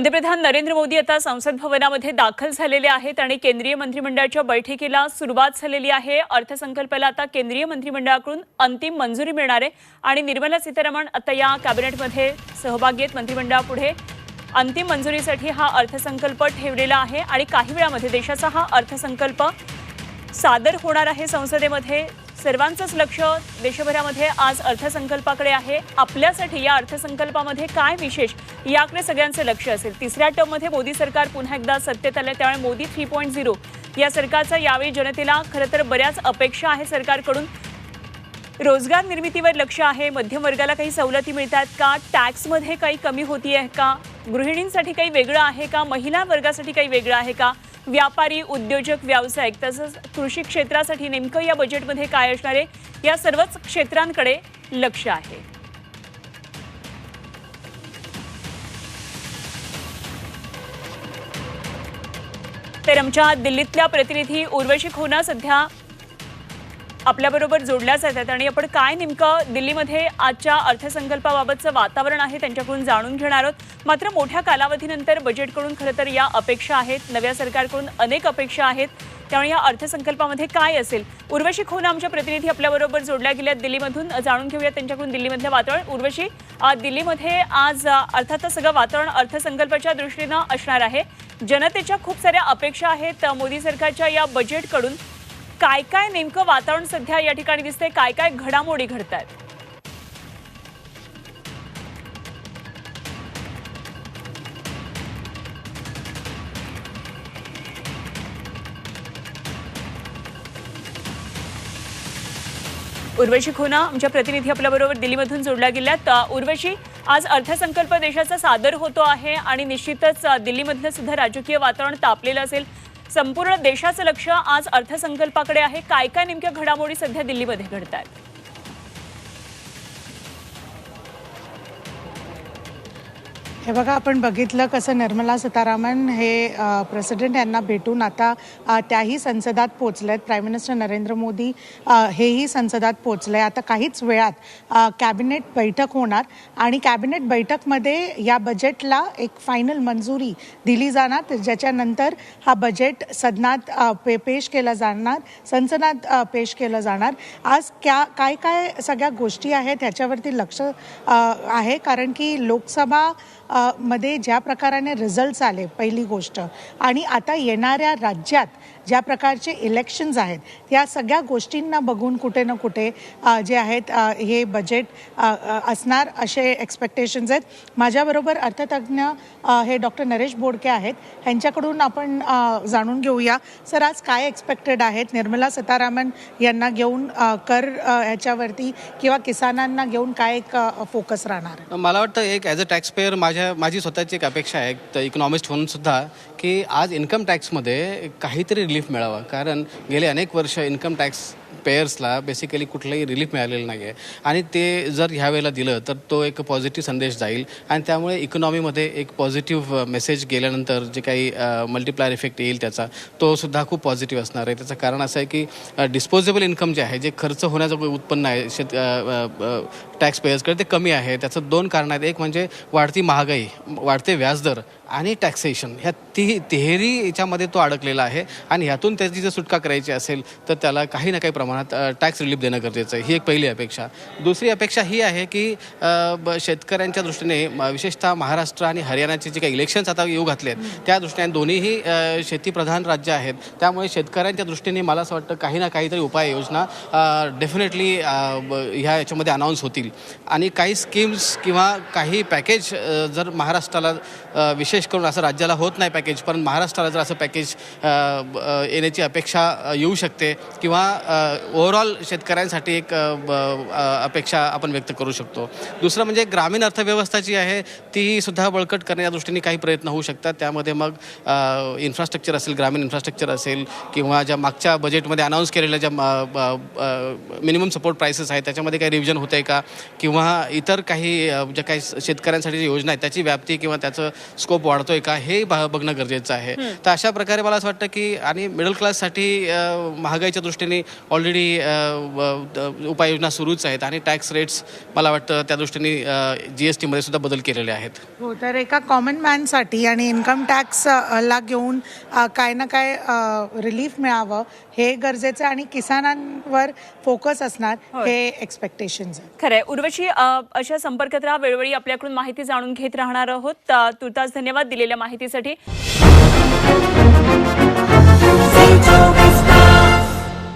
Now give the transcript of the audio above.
पंतप्रधान नरेंद्र मोदी आता संसद भवनामध्ये दाखल झालेले आहेत आणि केंद्रीय मंत्रिमंडळाच्या बैठकीला सुरुवात झालेली आहे. अर्थसंकल्पाला आता केंद्रीय मंत्रिमंडळाकडून अंतिम मंजुरी मिळणार आहे. आणि निर्मला सीतारामन आता या कॅबिनेटमध्ये सहभागी आहेत. मंत्रिमंडळापुढे अंतिम मंजुरीसाठी हा अर्थसंकल्प ठेवलेला आहे. आणि काही वेळामध्ये देशाचा हा अर्थसंकल्प सादर होणार आहे संसदेमध्ये. सर्वांचंच लक्ष देशभरामध्ये आज अर्थसंकल्पाकडे आहे. आपल्यासाठी या अर्थसंकल्पामध्ये काय विशेष? याकडे सगळ्यांचं लक्ष असेल. तिसऱ्या टर्ममध्ये मोदी सरकार पुन्हा एकदा सत्तेत आलं त्यामुळे मोदी थ्री पॉईंट झिरो. या सरकारचा यावेळी जनतेला खरं तर बऱ्याच अपेक्षा आहे सरकारकडून. रोजगार निर्मितीवर लक्ष आहे. मध्यमवर्गाला काही सवलती मिळतात का? टॅक्समध्ये काही कमी होती आहे का? गृहिणींसाठी काही वेगळं आहे का? महिला वर्गासाठी काही वेगळं आहे का? व्यापारी उद्योजक व्यावसायिक तसंच कृषी क्षेत्रासाठी नेमकं या बजेटमध्ये काय असणार आहे या सर्वच क्षेत्रांकडे लक्ष आहे. तर आमच्या दिल्लीतल्या प्रतिनिधी उर्वशी खोना सध्या आपल्याबरोबर जोडल्या जातात आणि आपण काय नेमकं दिल्लीमध्ये आजच्या अर्थसंकल्पाबाबतचं वातावरण आहे त्यांच्याकडून जाणून घेणार आहोत. मात्र मोठ्या कालावधीनंतर बजेटकडून खरं तर या अपेक्षा आहेत. नव्या सरकारकडून अनेक अपेक्षा आहेत. त्यामुळे या अर्थसंकल्पामध्ये काय असेल? उर्वशी खोना आमच्या प्रतिनिधी आपल्याबरोबर जोडल्या गेल्यात दिल्लीमधून. जाणून घेऊया त्यांच्याकडून दिल्लीमधलं वातावरण. उर्वशी दिल्लीमध्ये आज अर्थात अर्थातच सगळं वातावरण अर्थसंकल्पाच्या दृष्टीनं असणार आहे. जनतेच्या खूप साऱ्या अपेक्षा आहेत. मोदी सरकारच्या या बजेटकडून काय काय नेमकं वातावरण सध्या या ठिकाणी दिसतंय? काय काय घडामोडी घडत आहेत उर्वशी खुना आमच्या प्रतिनिधी आपल्याबरोबर दिल्लीमधून जोडल्या गेल्यात. उर्वशी आज अर्थसंकल्प देशाचा सादर होतो आहे आणि निश्चितच दिल्लीमधलं सुद्धा राजकीय वातावरण तापलेलं असेल. संपूर्ण देशाचं लक्ष आज अर्थसंकल्पाकडे आहे. काय काय नेमक्या घडामोडी सध्या दिल्लीमध्ये घडत आहेत हे बघा आपण बघितलं कसं निर्मला सीतारामन हे प्रेसिडेंट यांना भेटून आता त्याही संसदात पोचले आहेत प्राईम मिनिस्टर नरेंद्र मोदी हेही संसदात पोचले. आता काहीच वेळात कॅबिनेट बैठक होणार आणि कॅबिनेट बैठकमध्ये या बजेटला एक फायनल मंजुरी दिली जाणार. ज्याच्यानंतर हा बजेट सदनात पे पेश केला जाणार संसदात पेश केलं जाणार. आज क्या काय काय सगळ्या गोष्टी आहेत ह्याच्यावरती लक्ष आहे. कारण की लोकसभा मध्ये ज्या प्रकाराने रिझल्ट्स आले पहिली गोष्ट. आणि आता येणाऱ्या राज्यात ज्या प्रकारचे इलेक्शन्स आहेत या सगळ्या गोष्टींना बघून कुठे ना कुठे जे आहेत हे बजेट असणार असे एक्सपेक्टेशन्स आहेत. माझ्याबरोबर अर्थतज्ञ हे डॉक्टर नरेश बोडके आहेत. ह्यांच्याकडून आपण जाणून घेऊया. सर आज काय एक्सपेक्टेड आहेत? निर्मला सीतारामन यांना घेऊन कर ह्याच्यावरती किंवा किसानांना घेऊन काय एक फोकस राहणार? मला वाटतं एक ॲज अ टॅक्स पेअर माझ्या माझी स्वतःची एक अपेक्षा आहे. तर इकॉनॉमिस्ट म्हणून सुद्धा की आज इन्कम टॅक्समध्ये काहीतरी रिलीफ मिळावा. कारण गेले अनेक वर्ष इन्कम टॅक्स पेयर्सला बेसिकली कुठलंही रिलीफ मिळालेलं नाही आहे आणि ते जर ह्या वेळेला दिलं तर तो एक पॉझिटिव्ह संदेश जाईल. आणि त्यामुळे इकॉनॉमीमध्ये एक पॉझिटिव्ह मेसेज गेल्यानंतर जे काही मल्टिप्लायर इफेक्ट येईल त्याचा तो सुद्धा खूप पॉझिटिव्ह असणार आहे. त्याचं कारण असं आहे की डिस्पोजेबल इन्कम जे आहे जे खर्च होण्याचं उत्पन्न आहे शेत टॅक्स पेयर्सकडे ते कमी आहे. त्याचं दोन कारण आहेत. एक म्हणजे वाढती महागाई वाढते व्याजदर आणि टॅक्सेशन ह्या ती तिहेरी याच्यामध्ये तो अडकलेला आहे आणि ह्यातून त्याची जर सुटका करायची असेल तर त्याला काही ना काही प्रमाणात टॅक्स रिलीफ देणं गरजेचं आहे. ही एक पहिली अपेक्षा. दुसरी अपेक्षा ही आहे की ब- शेतकऱ्यांच्या दृष्टीने म- विशेषतः महाराष्ट्र आणि हरियाणाचे जे काही इलेक्शन्स आता येऊ घातले आहेत त्या दृष्टीने दोन्हीही शेतीप्रधान राज्य आहेत. त्यामुळे शेतकऱ्यांच्या दृष्टीने मला असं वाटतं काही ना काहीतरी उपाययोजना डेफिनेटली ह्या याच्यामध्ये अनाऊन्स होतील. आणि काही स्कीम्स किंवा काही पॅकेज जर महाराष्ट्राला विशेष विशेष करून असं राज्याला होत नाही पॅकेज पण महाराष्ट्राला जर असं पॅकेज ब- येण्याची अपेक्षा येऊ शकते किंवा ओव्हरऑल शेतकऱ्यांसाठी एक ब- अपेक्षा आपण व्यक्त करू शकतो. दुसरं म्हणजे ग्रामीण अर्थव्यवस्था जी आहे ती सुद्धा बळकट करण्याच्या दृष्टीने काही प्रयत्न होऊ शकतात. त्यामध्ये मग इन्फ्रास्ट्रक्चर असेल ग्रामीण इन्फ्रास्ट्रक्चर असेल किंवा ज्या मागच्या बजेटमध्ये अनाऊन्स केलेल्या ज्या मिनिमम सपोर्ट प्राइसेस आहेत त्याच्यामध्ये काही रिव्हिजन होतं आहे का? किंवा इतर काही ज्या काही शेतकऱ्यांसाठी योजना आहेत त्याची व्याप्ती किंवा त्याचं स्कोप वाढतोय का हे बघणं गरजेचं आहे. तर अशा प्रकारे मला असं वाटतं की आणि मिडल क्लाससाठी महागाईच्या दृष्टीने ऑलरेडी उपाययोजना सुरूच आहेत आणि टॅक्स रेट्स मला वाटतं त्या दृष्टीने जी एस टीमध्ये सुद्धा बदल केलेले आहेत. हो तर एका कॉमन मॅनसाठी आणि इन्कम टॅक्स ला घेऊन काय ना काय रिलीफ मिळावं हे गरजेचं आहे आणि किसानांवर फोकस असणार हे. एक्सपेक्टेशन्स आहेत. खरंय. उर्वशी अशा संपर्कात राहा. वेळोवेळी आपल्याकडून माहिती जाणून घेत राहणार आहोत. तुर्तास धन्यवाद. दिलेल्या माहितीसाठी.